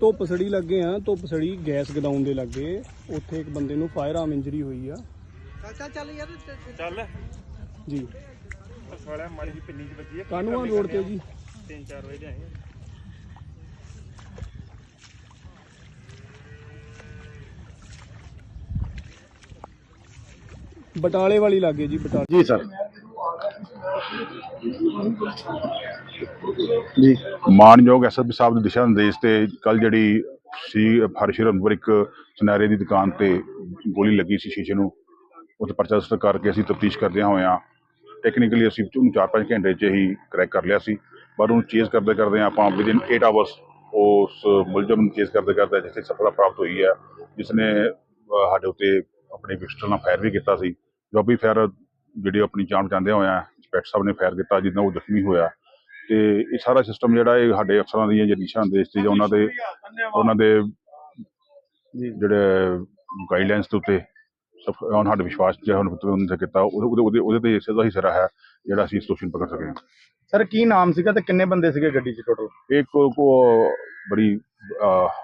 ਧੁੱਪ ਸੜੀ ਲੱਗੇ ਆ ਧੁੱਪ ਸੜੀ ਗੈਸ ਗਦਾਉਣ ਦੇ ਲੱਗੇ। ਉੱਥੇ ਇੱਕ ਬੰਦੇ ਨੂੰ ਫਾਇਰ ਆਰਮ ਇੰਜਰੀ ਹੋਈ ਆ। ਚੱਲ ਚੱਲ ਯਾਰ ਚੱਲ। ਜੀ। ਸਾਲਿਆ ਮਾੜੀ ਜੀ ਪਿੰਨੀ ਚ ਵੱਜੀ ਹੈ ਕਾਨੂੰਨ ਰੋਡ ਤੇ ਜੀ? 3-4 ਵਜੇ ਦੇ ਆਏ ਬਟਾਲੇ ਵਾਲੀ ਲੱਗੇ ਜੀ ਬਟਾਲੇ। ਜੀ ਸਰ। ਜੀ। ਮਾਨਯੋਗ ਐਸਐਸਪੀ ਸਾਹਿਬ ਦੇ ਦਿਸ਼ਾ ਨਿਰਦੇਸ਼ ਤੇ ਕੱਲ ਜਿਹੜੀ ਸੀ ਹਰਸ਼ਿਰਨਪੁਰ ਇੱਕ ਸੁਨਹਿਰੇ ਦੀ ਦੁਕਾਨ ਤੇ ਗੋਲੀ ਲੱਗੀ ਸੀ ਸ਼ੀਸ਼ੇ ਨੂੰ। ਉੱਥੇ ਪਰਚਾ ਰਜਿਸਟਰ ਕਰਕੇ ਅਸੀਂ ਤਫਤੀਸ਼ ਕਰਦਿਆਂ ਹੋਇਆਂ ਟੈਕਨੀਕਲੀ ਅਸੀਂ ਉਹਨੂੰ 4-5 ਘੰਟੇ 'ਚ ਹੀ ਕਰੈਕ ਕਰ ਲਿਆ ਸੀ। ਪਰ ਉਹਨੂੰ ਚੇਜ਼ ਕਰਦੇ ਕਰਦੇ ਆਪਾਂ ਵਿਦਿਨ 8 ਆਵਰਸ ਉਸ ਮੁਲਜ਼ਮ ਨੂੰ ਚੇਜ਼ ਕਰਦੇ ਕਰਦੇ ਜਿੱਥੇ ਸਫਲਤਾ ਪ੍ਰਾਪਤ ਹੋਈ ਹੈ ਜਿਸ ਨੇ ਸਾਡੇ ਉੱਤੇ ਆਪਣੇ ਪਿਸਟਲ ਨਾਲ ਫਾਇਰ ਵੀ ਕੀਤਾ ਸੀ। ਜੋਬੀ ਫਾਇਰ ਜਿਹੜੀ ਆਪਣੀ ਜਾਨ ਬਚਾਉਂਦਿਆਂ ਹੋਇਆਂ ਇੰਸਪੈਕਟਰ ਸਾਹਿਬ ਨੇ ਫਾਇਰ ਕੀਤਾ ਜਿਸ ਉਹ ਜ਼ਖਮੀ ਹੋਇਆ ਤੇ ਇਹ ਸਾਰਾ ਸਿਸਟਮ ਜਿਹੜਾ ਇਹ ਸਾਡੇ ਅਫਸਰਾਂ ਦੀਆਂ ਜਿਹੜੀ ਦਿਸ਼ਾ ਨਿਰਦੇਸ਼ ਸੀ ਜਾਂ ਉਹਨਾਂ ਦੇ ਉਹਨਾਂ ਦੇ ਜਿਹੜੇ ਗਾਈਡਲਾਈਨਸ ਦੇ ਉੱਤੇ ਉਹਨਾਂ ਸਾਡੇ ਵਿਸ਼ਵਾਸ ਜਿਹੜਾ ਹੁਣ ਉਹਨਾਂ ਨੇ ਕੀਤਾ ਉਹਦੇ ਉਹਦੇ ਉਹਦੇ- ਤੇ ਸਿੱਧਾ ਹੀ ਸਿਰਾ ਹੈ ਜਿਹੜਾ ਅਸੀਂ ਇਸ ਦੋਸ਼ੀ ਨੂੰ ਪਕੜ ਸਕੇ ਹਾਂ। ਸਰ ਕੀ ਨਾਮ ਸੀਗਾ ਤੇ ਕਿੰਨੇ ਬੰਦੇ ਸੀਗੇ ਗੱਡੀ 'ਚ ਟੋਟਲ ਇੱਕ ਕੋ ਬੜੀ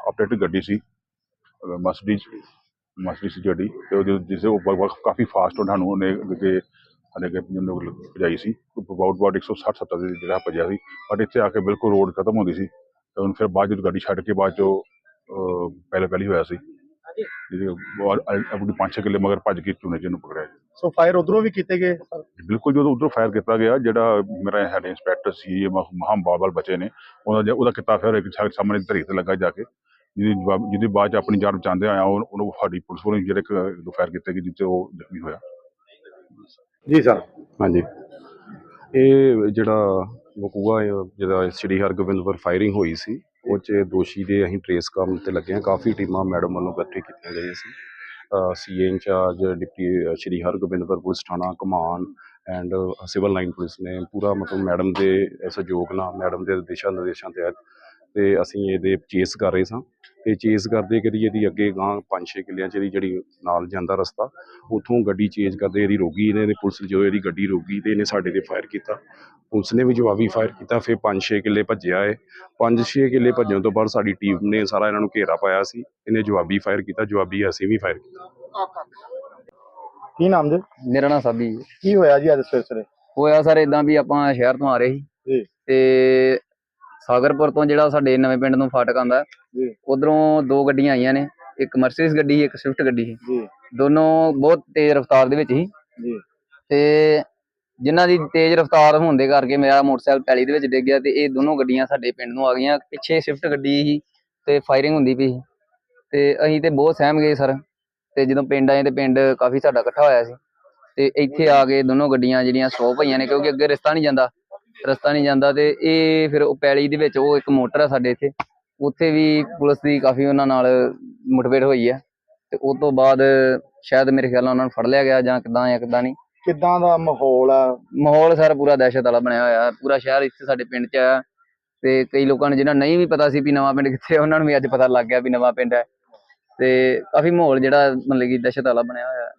ਅਪਡੇਟਡ ਗੱਡੀ ਸੀ ਮਸਡੀ ਸੀ ਗੱਡੀ ਤੇ ਉਹਦੇ ਜਿਸੇ ਉਹ ਕਾਫੀ ਫਾਸਟ ਉਹਨਾਂ ਨੂੰ ਉਹਨੇ ਅੱਗੇ ਸਾਡੇ ਅੱਗੇ ਨੂੰ ਭਜਾਈ ਸੀ। ਅਬਾਊਟ ਅਬਾਊਟ 160 70 ਦੇ ਜਿਹੜਾ ਭਜਿਆ ਸੀ। ਬਟ ਇੱਥੇ ਆ ਕੇ ਬਿਲਕੁਲ ਰੋਡ ਖਤਮ ਹੁੰਦੀ ਸੀ। ਤੇ ਉਹਨੂੰ ਫਿਰ ਬਾਅਦ ਜਦੋਂ ਗੱਡੀ ਛੱਡ ਕੇ ਬਾਅਦ ਚੋਂ ਪਹਿਲੇ ਪਹਿਲੀ ਹੋਇਆ ਸੀ। ਜਿਹਦੇ ਆਪਣੀ 5-6 ਕਿੱਲੇ ਮਗਰ ਭੱਜ ਕੇ ਚੂਨੇ ਜਿਹਨੂੰ ਪਕੜਿਆ ਸੋ। ਫਾਇਰ ਉਧਰੋਂ ਵੀ ਕੀਤੇ ਗਏ? ਬਿਲਕੁਲ ਜਦੋਂ ਉਧਰੋਂ ਫਾਇਰ ਕੀਤਾ ਗਿਆ। ਜਿਹੜਾ ਮੇਰਾ ਸਾਡੇ ਇੰਸਪੈਕਟਰ ਸੀ ਮਹਾਮ ਬਾਬਲ ਬਚੇ ਨੇ। ਉਹਦਾ ਉਹਦਾ ਕੀਤਾ ਫਿਰ ਇੱਕ ਸਾਹਮਣੇ ਧਰੀ ਤੇ ਲੱਗਾ ਜਾ ਕੇ। ਜਿਹਦੀ ਜਿਹਦੀ ਬਾਅਦ ਚ ਆਪਣੀ ਜਾਨ ਬਚਾਉਂਦੇ ਆਇਆ ਉਹ- ਉਹਨੂੰ ਸਾਡੀ ਪੁਲਿਸ ਵੱਲੋਂ ਜਿਹੜੇ ਇੱਕ ਦੋ ਫਾਇਰ ਕੀਤੇ ਗਏ ਜਿੱਥੇ ਉਹ ਜ਼ਖਮੀ ਹੋਇਆ। ਜੀ ਸਰ। ਹਾਂਜੀ। ਇਹ ਜਿਹੜਾ ਵਕੂਆ ਹੈ, ਜਿਹੜਾ ਸ੍ਰੀ ਹਰਗੋਬਿੰਦਪੁਰ ਫਾਇਰਿੰਗ ਹੋਈ ਸੀ ਉਹ 'ਚ ਦੋਸ਼ੀ ਦੇ ਅਸੀਂ ਟਰੇਸ ਕਰਨ ਤੇ ਲੱਗੇ ਹਾਂ। ਕਾਫੀ ਟੀਮਾਂ ਮੈਡਮ ਵੱਲੋਂ ਇਕੱਠੇ ਕੀਤੀਆਂ ਗਈਆਂ ਸੀ। CA incharge deputy Sri Hargobindpur police ਥਾਣਾ ਕਮਾਨ ਐਂਡ ਸਿਵਲ ਲਾਈਨ ਪੁਲਿਸ ਨੇ ਪੂਰਾ ਮਤਲਬ ਮੈਡਮ ਦੇ ਸਹਿਯੋਗ ਨਾਲ ਮੈਡਮ ਦੇ ਦਿਸ਼ਾ ਨਿਰਦੇਸ਼ਾਂ ਤਹਿਤ ਤੇ ਅਸੀਂ ਇਹਦੇ ਚੇਸ ਕਰ ਰਹੇ ਸਾਂ। ਤੇ ਚੇਸ ਕਰਦੇ ਕਰੀ ਇਹਦੀ ਅੱਗੇ ਗਾਂ 5-6 ਕਿੱਲਿਆਂ ਚ ਇਹਦੀ ਜਿਹੜੀ ਨਾਲ ਜਾਂਦਾ ਰਸਤਾ ਉਥੋਂ ਗੱਡੀ ਚੇਂਜ ਕਰਦੇ ਇਹਦੀ ਰੋਗੀ ਇਹਨੇ ਨੇ ਪੁਲਿਸ ਜਦੋਂ ਇਹਦੀ ਗੱਡੀ ਰੋਗੀ ਤੇ ਇਹਨੇ ਸਾਡੇ ਤੇ ਫਾਇਰ ਕੀਤਾ। ਪੁਲਿਸ ਨੇ ਵੀ ਜਵਾਬੀ ਫਾਇਰ ਕੀਤਾ ਫਿਰ 5-6 ਕਿੱਲੇ ਭੱਜਿਆ ਏ 5-6 ਕਿੱਲੇ ਭੱਜਣ ਤੋਂ ਬਾਅਦ ਸਾਡੀ ਟੀਮ ਨੇ ਸਾਰਾ ਇਹਨਾਂ ਨੂੰ ਘੇਰਾ ਪਾਇਆ ਸੀ ਇਹਨੇ ਜਵਾਬੀ ਫਾਇਰ ਕੀਤਾ ਜਵਾਬੀ ਅਸੀਂ ਵੀ ਫਾਇਰ ਕੀਤਾ। ਕੀ ਨਾਮ ਜੀ? ਮੇਰਾ ਨਾਮ ਸਾਬੀ ਹੈ। ਕੀ ਹੋਇਆ ਜੀ ਅੱਜ ਸਵੇਰੇ ਸਵੇਰੇ ਹੋਇਆ ਸਰ ਇਦਾਂ ਵੀ ਆਪਾਂ ਸ਼ਹਿਰ ਤੋਂ ਆ ਰਹੇ ਸੀ ਜੀ। ਤੇ ਸਾਗਰਪੁਰ ਤੋਂ ਜਿਹੜਾ ਸਾਡੇ ਨਵੇਂ ਪਿੰਡ ਨੂੰ ਫਾਟਕ ਆਂਦਾ ਜੀ। ਉਧਰੋਂ ਦੋ ਗੱਡੀਆਂ ਆਈਆਂ ਨੇ ਇੱਕ ਮਰਸੀਡੀਜ਼ ਗੱਡੀ ਸੀ ਇੱਕ ਸਵਿਫਟ ਗੱਡੀ ਸੀ। ਜੀ। ਦੋਨੋਂ ਬਹੁਤ ਤੇਜ਼ ਰਫ਼ਤਾਰ ਦੇ ਵਿੱਚ ਸੀ। ਜੀ। ਤੇ ਜਿਨ੍ਹਾਂ ਦੀ ਤੇਜ਼ ਰਫ਼ਤਾਰ ਹੋਣ ਦੇ ਕਰਕੇ ਮੇਰਾ ਮੋਟਰਸਾਈਕਲ ਪੈਲੀ ਦੇ ਵਿੱਚ ਡਿੱਗ ਗਿਆ ਤੇ ਇਹ ਦੋਨੋਂ ਗੱਡੀਆਂ ਸਾਡੇ ਪਿੰਡ ਨੂੰ ਆ ਗਈਆਂ। ਪਿੱਛੇ ਸਵਿਫਟ ਗੱਡੀ ਸੀ ਤੇ ਫਾਇਰਿੰਗ ਹੁੰਦੀ ਪਈ ਸੀ। ਤੇ ਅਸੀਂ ਤੇ ਬਹੁਤ ਸਹਿਮ ਗਏ ਸਰ ਤੇ ਜਦੋਂ ਪਿੰਡ ਆਏ ਤੇ ਪਿੰਡ ਕਾਫੀ ਸਾਡਾ ਇਕੱਠਾ ਹੋਇਆ ਸੀ। ਤੇ ਇੱਥੇ ਆ ਕੇ ਦੋਨੋਂ ਗੱਡੀਆਂ ਜਿਹੜੀਆਂ ਸਟਾਪ ਹੋਈਆਂ ਨੇ ਕਿਉਂਕਿ ਅੱਗੇ ਰਸਤਾ ਨਹੀਂ ਜਾਂਦਾ। ਰਸਤਾ ਨਹੀਂ ਜਾਂਦਾ ਤੇ ਇਹ ਫਿਰ ਉਹ ਪੈਲੀ ਦੇ ਵਿੱਚ ਉਹ ਇੱਕ ਮੋਟਰ ਆ ਸਾਡੇ ਇੱਥੇ ਉੱਥੇ ਵੀ ਪੁਲਿਸ ਦੀ ਕਾਫੀ ਉਹਨਾਂ ਨਾਲ ਮੁਠਭੇੜ ਹੋਈ ਹੈ ਤੇ ਉਸ ਤੋਂ ਬਾਅਦ ਸ਼ਾਇਦ ਮੇਰੇ ਖਿਆਲ ਨਾਲ ਉਹਨਾਂ ਨੂੰ ਫੜ ਲਿਆ ਗਿਆ ਜਾਂ ਕਿਦਾਂ ਜਾਂ ਕਿਦਾਂ ਨਹੀਂ। ਕਿੱਦਾਂ ਦਾ ਮਾਹੌਲ ਆ? ਮਾਹੌਲ ਸਾਰਾ ਪੂਰਾ ਦਹਿਸ਼ਤ ਵਾਲਾ ਬਣਿਆ ਹੋਇਆ ਪੂਰਾ ਸ਼ਹਿਰ ਇੱਥੇ ਸਾਡੇ ਪਿੰਡ 'ਚ ਆ ਤੇ ਕਈ ਲੋਕਾਂ ਨੂੰ ਜਿਹਨਾਂ ਨਹੀਂ ਵੀ ਪਤਾ ਸੀ ਵੀ ਨਵਾਂ ਪਿੰਡ ਕਿੱਥੇ ਉਹਨਾਂ ਨੂੰ ਵੀ ਅੱਜ ਪਤਾ ਲੱਗ ਗਿਆ ਵੀ ਨਵਾਂ ਪਿੰਡ ਹੈ ਤੇ ਕਾਫੀ ਮਾਹੌਲ ਜਿਹੜਾ ਮਤਲਬ ਕਿ ਦਹਿਸ਼ਤ ਵਾਲਾ ਬਣਿਆ ਹੋਇਆ।